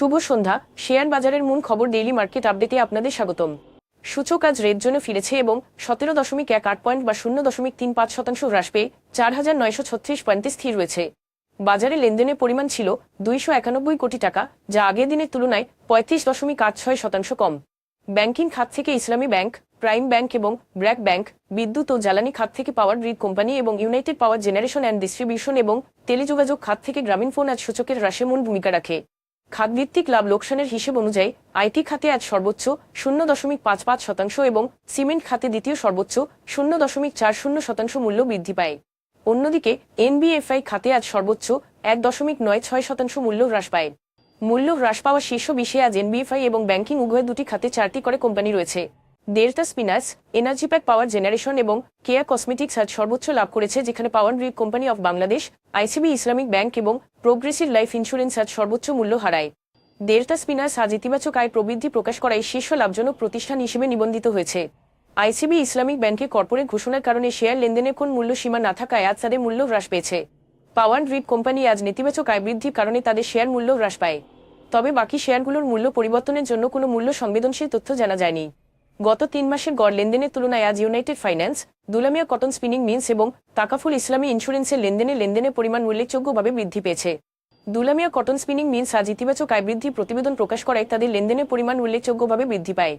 শুভ সন্ধ্যা। Share বাজারের মূল খবর ডেইলি মার্কেট আপডেটে আপনাদের স্বাগতম। সূচক আজ রেড জোনে ফিরেছে এবং সতেরো দশমিক এক আট পয়েন্ট বা শূন্য দশমিক তিন পাঁচ শতাংশ হ্রাস পেয়ে চার হাজার নয়শো ছত্রিশ পয়েন্টে স্থির রয়েছে। বাজারে লেনদেনের পরিমাণ ছিল দুইশো একানব্বই কোটি টাকা, যা আগের দিনের তুলনায় পঁয়ত্রিশ দশমিক আট ছয় শতাংশ কম। ব্যাংকিং খাত থেকে ইসলামী ব্যাংক, প্রাইম ব্যাংক এবং ব্র্যাক ব্যাংক, বিদ্যুৎ ও জ্বালানি খাত থেকে পাওয়ার গ্রিড কোম্পানি এবং United power generation and distribution এবং টেলিযোগাযোগ খাত থেকে গ্রামীণ ফোন আজ সূচকের হ্রাসে মূল ভূমিকা রাখে। খাতভিত্তিক লাভ লোকসানের হিসেব অনুযায়ী আইটি খাতে আজ সর্বোচ্চ শূন্য দশমিক পাঁচ পাঁচ শতাংশ এবং সিমেন্ট খাতে দ্বিতীয় সর্বোচ্চ শূন্য দশমিক চার শূন্য শতাংশ মূল্য বৃদ্ধি পায়। অন্যদিকে, এনবিএফআই খাতে আজ সর্বোচ্চ এক দশমিক নয় ছয় শতাংশ মূল্য হ্রাস পায়। মূল্য হ্রাস পাওয়া শীর্ষ বিষয়ে আজ এনবিএফআই এবং ব্যাংকিং উভয় দুটি খাতে চারটি করে কোম্পানি রয়েছে। Delta spinners energy pack power generation এবং কেয়া কসমেটিক্স আজ সর্বোচ্চ লাভ করেছে, যেখানে power grid company of Bangladesh, ICB Islamic bank এবং প্রোগ্রেসিভ লাইফ ইন্স্যুরেন্স আজ সর্বোচ্চ মূল্য হারায়। ডেল্টা স্পিনাস আজ ইতিবাচক আয় প্রবৃদ্ধি প্রকাশ করায় শীর্ষ লাভজনক প্রতিষ্ঠান হিসেবে নিবন্ধিত হয়েছে। আইসিবি ইসলামিক ব্যাংকে কর্পোরেট ঘোষণার কারণে শেয়ার লেনদেনের কোন মূল্য সীমা না থাকায় আজ তাদের মূল্য হ্রাস পেয়েছে। পাওয়ার গ্রিড কোম্পানি আজ নেতিবাচক আয় বৃদ্ধির কারণে তাদের শেয়ার মূল্য হ্রাস পায়। তবে বাকি শেয়ারগুলোর মূল্য পরিবর্তনের জন্য কোনো মূল্য সংবেদনশীল তথ্য জানা যায়নি। গত তিন মাসের গড় লেনদেনের তুলনায় আজ United finance Dulamia cotton spinning mills এবং তাকাফুল ইসলামী ইন্স্যুরেন্সের লেনদেনে লেনদেনের পরিমাণ উল্লেখযোগ্যভাবে বৃদ্ধি পেয়েছে। দুলামিয়া কটন স্পিনিং মিলস আজ ইতিবাচক আয় বৃদ্ধি প্রতিবেদন প্রকাশ করায় তাদের লেনদেনের পরিমাণ উল্লেখযোগ্যভাবে বৃদ্ধি পায়।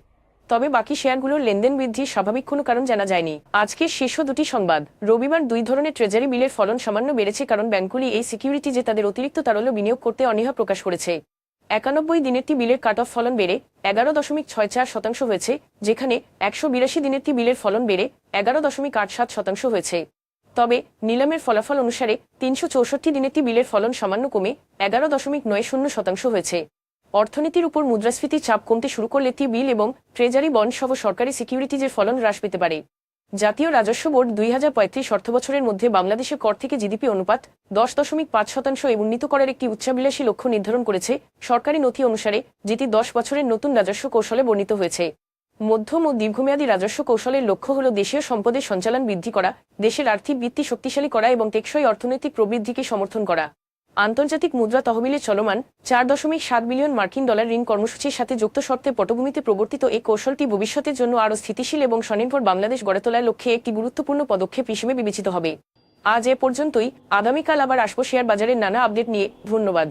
তবে বাকি শেয়ারগুলোর লেনদেন বৃদ্ধির স্বাভাবিক কোনো কারণ জানা যায়নি। আজকের শীর্ষ দুটি সংবাদ, রবিবার দুই ধরনের ট্রেজারি বিলের ফলন সামান্য বেড়েছে কারণ ব্যাংকগুলি এই সিকিউরিটি যে তাদের অতিরিক্ত তারল্য বিনিয়োগ করতে অনীহা প্রকাশ করেছে। একানব্বই দিনেরটি বিলের কাট অফ ফলন বেড়ে এগারো দশমিক ছয় চার শতাংশ হয়েছে, যেখানে একশো বিরাশি দিনেরটি বিলের ফলন বেড়ে এগারো দশমিক আট সাত শতাংশ হয়েছে। তবে নিলামের ফলাফল অনুসারে তিনশো চৌষট্টি দিনেরটি বিলের ফলন সামান্য কমে এগারো দশমিক নয় শূন্য শতাংশ হয়েছে। অর্থনীতির উপর মুদ্রাস্ফীতির চাপ কমতে শুরু করলে টি বিল এবং ট্রেজারি বন্ড সহ সরকারি সিকিউরিটিজের ফলন হ্রাস পেতে পারে। জাতীয় রাজস্ব বোর্ড দুই হাজার পঁয়ত্রিশ অর্থবছরের মধ্যে বাংলাদেশের কর থেকে জিডিপি অনুপাত দশ দশমিক পাঁচ শতাংশ উন্নীত করার একটি উচ্চাবিলাসী লক্ষ্য নির্ধারণ করেছে সরকারি নথি অনুসারে, যেটি দশ বছরের নতুন রাজস্ব কৌশলে বর্ণিত হয়েছে। মধ্যম ও দীর্ঘমেয়াদী রাজস্ব কৌশলের লক্ষ্য হল দেশীয় সম্পদের সঞ্চালন বৃদ্ধি করা, দেশের আর্থিক বৃত্তি শক্তিশালী করা এবং টেকসই অর্থনৈতিক প্রবৃদ্ধিকে সমর্থন করা। আন্তর্জাতিক মুদ্রা তহবিলে চলমান চার দশমিক সাত বিলিয়ন মার্কিন ডলার ঋণ কর্মসূচির সাথে যুক্ত শর্তে পটভূমিতে প্রবর্তিত এই কৌশলটি ভবিষ্যতের জন্য আরও স্থিতিশীল এবং স্বনির্ভর বাংলাদেশ গড়ে তোলার লক্ষ্যে একটি গুরুত্বপূর্ণ পদক্ষেপ হিসেবে বিবেচিত হবে। আজ এ পর্যন্তই। আগামীকাল আবার আসব শেয়ার বাজারের নানা আপডেট নিয়ে। ধন্যবাদ।